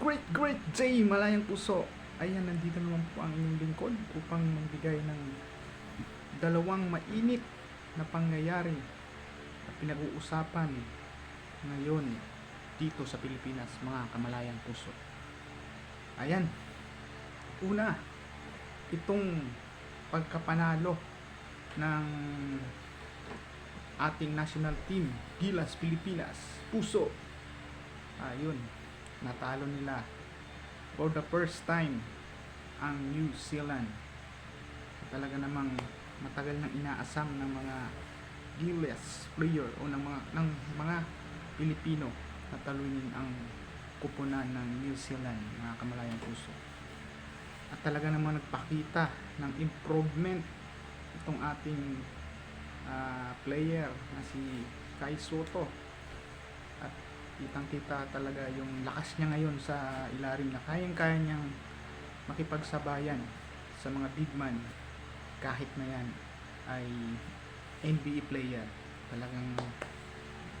great, great day, malayang puso. Ayan, nandito naman po ang inyong lingkod upang magbigay ng dalawang mainit na pangyayari na pinag-uusapan ngayon dito sa Pilipinas, mga kamalayang puso. Ayan, una, itong pagkapanalo ng ating national team, Gilas Pilipinas, Puso. Ayun, natalo nila for the first time ang New Zealand. Talaga namang matagal nang inaasam ng mga Gilas player o ng mga ng mga Pilipino na talunin ang kupunan ng New Zealand, mga kamalayang puso. At talaga namang nagpakita ng improvement itong ating ah, player na si Kai Soto kitang kita talaga yung lakas niya ngayon sa ilalim na kayang kaya niyang makipagsabayan sa mga big man. Kahit na yan ay NBA player talagang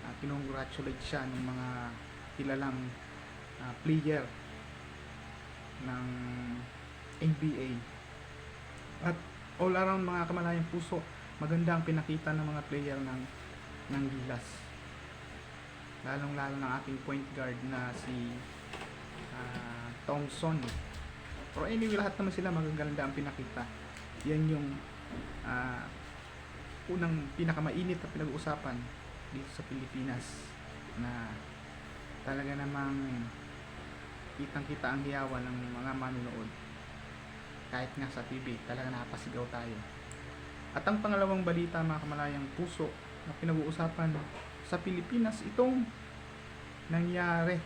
uh, kinongratulate siya ng mga kilalang ah, player ng NBA at all around mga kamalayang puso maganda ang pinakita ng mga player ng ng Gilas lalong lalo ng ating point guard na si ah, Thompson. Pero anyway lahat naman sila magaganda ang pinakita. Yan yung ah, unang pinakamainit na pinag-uusapan dito sa Pilipinas na talaga namang kitang kita ang hiyawan ng mga manunood kahit nga sa TV talaga napasigaw tayo. At ang pangalawang balita mga kamalayang puso na pinag-uusapan sa Pilipinas itong nangyari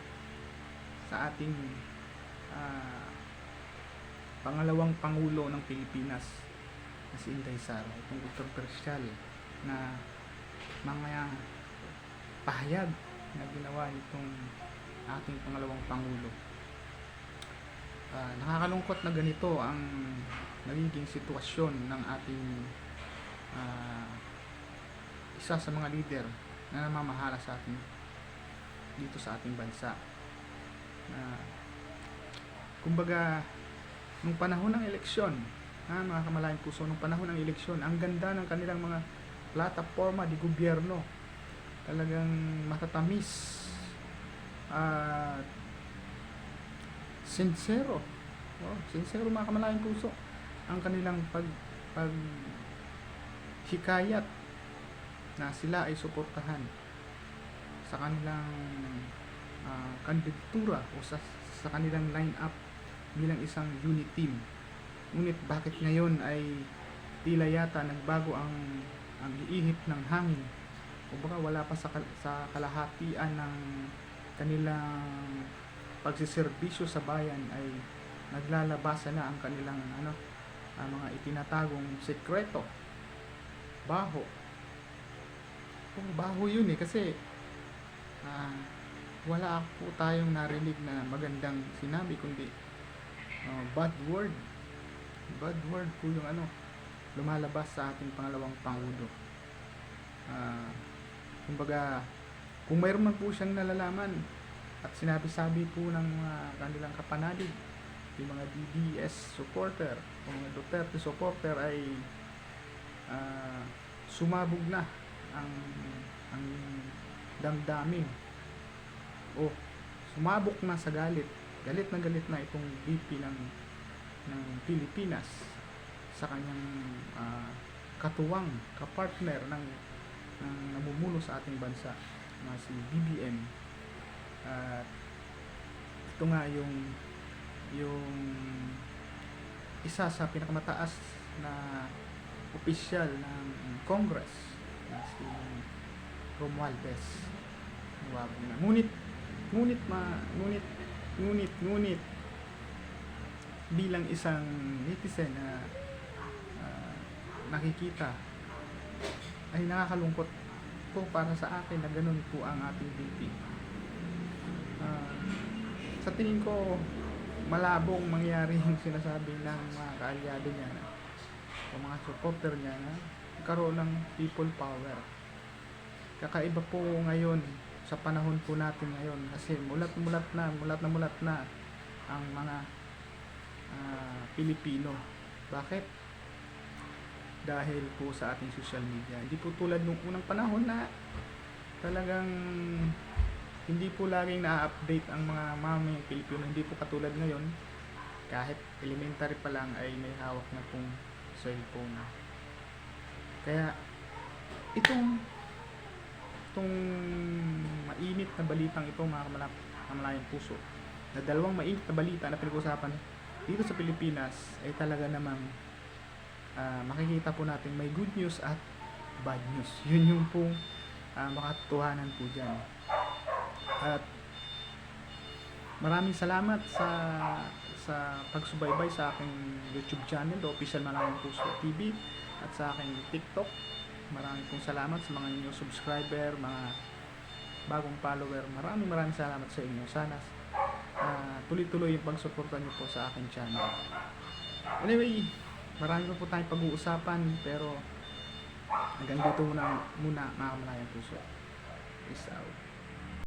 sa ating ah, pangalawang pangulo ng Pilipinas na si Inday Sara itong kontrobersyal na mga pahayag na ginawa itong ating pangalawang pangulo. Ah, nakakalungkot na ganito ang nagiging sitwasyon ng ating ah, isa sa mga leader na namamahala sa atin dito sa ating bansa. Na kumbaga nung panahon ng eleksyon ha, mga kamalayang puso nung panahon ng eleksyon ang ganda ng kanilang mga plataforma di gobyerno. Talagang matatamis at sincero. Oh, sincero mga kamalayang puso ang kanilang pag pag hikayat na sila ay suportahan sa kanilang ah, kandidatura o sa, sa kanilang line-up bilang isang unit team. Ngunit bakit ngayon ay tila yata nagbago ang ang iihip ng hangin o baka wala pa sa, sa kalahatian ng kanilang pagsiservisyo sa bayan ay naglalabasan na ang kanilang ano ang mga itinatagong sekreto baho kung baho yun eh kasi ah, wala po tayong narinig na magandang sinabi kundi ah, bad word. Bad word po yung ano lumalabas sa ating pangalawang pangulo. Ah, kumbaga kung mayroon man po siyang nalalaman at sinabi-sabi po ng mga kanilang kapanalig yung mga DDS supporter o mga Duterte supporter ay ah, sumabog na ang ang damdamin. O sumabok na sa galit. Galit na galit na itong VP ng ng Pilipinas sa kanyang ah, katuwang kapartner ng ng namumuno sa ating bansa na si BBM at ito nga yung yung isa sa pinakamataas na opisyal ng Congress na si Romualdez na. Ngunit, ngunit, ma, ngunit, ngunit, ngunit, bilang isang netizen na ah, nakikita ay nakakalungkot po para sa akin na ganun po ang ating VP. Ah, sa tingin ko, malabong mangyari yung sinasabi ng mga kaalyado niya na, o mga supporter niya na karoon ng people power. Kakaiba po ngayon sa panahon po natin ngayon kasi mulat mulat na, mulat na mulat na ang mga ah, Pilipino. Bakit? Dahil po sa ating social media. Hindi po tulad nung unang panahon na talagang hindi po laging na-update ang mga mamayang Pilipino. Hindi po katulad ngayon. Kahit elementary pa lang ay may hawak na pong cellphone. Kaya itong itong mainit na balitang ito mga kamalak- kamalayang puso na dalawang mainit na balita na pinag-usapan dito sa Pilipinas ay talaga namang ah, makikita po natin may good news at bad news. Yun yung pong uh, makatotohanan po dyan. At maraming salamat sa sa pagsubaybay sa aking YouTube channel, The Official Malayang Puso TV at sa aking TikTok. Maraming pong salamat sa mga new subscriber, mga bagong follower. Maraming maraming salamat sa inyo. Sana ah, tuloy-tuloy yung pagsuporta niyo po sa aking channel. Anyway, marami pa po tayong pag-uusapan pero hanggang dito muna, muna mga kamalayang puso. Peace out.